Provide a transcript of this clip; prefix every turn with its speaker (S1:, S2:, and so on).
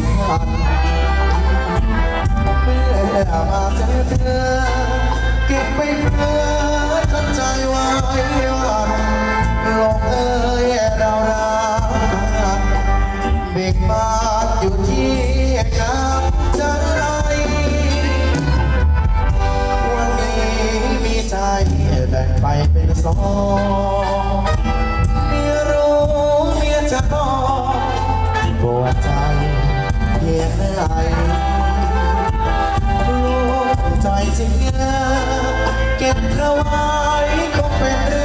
S1: นพันเมื่อมาเจอเธอเก็บไม่เพื่อทันใจไว้วันลงเอ่ยดาวดาวเบิกบานอยู่ที่น้ำจะไรวันนี้มีใจแบ่งไปเป็นสอง เก็บเธอไว้คงเป็น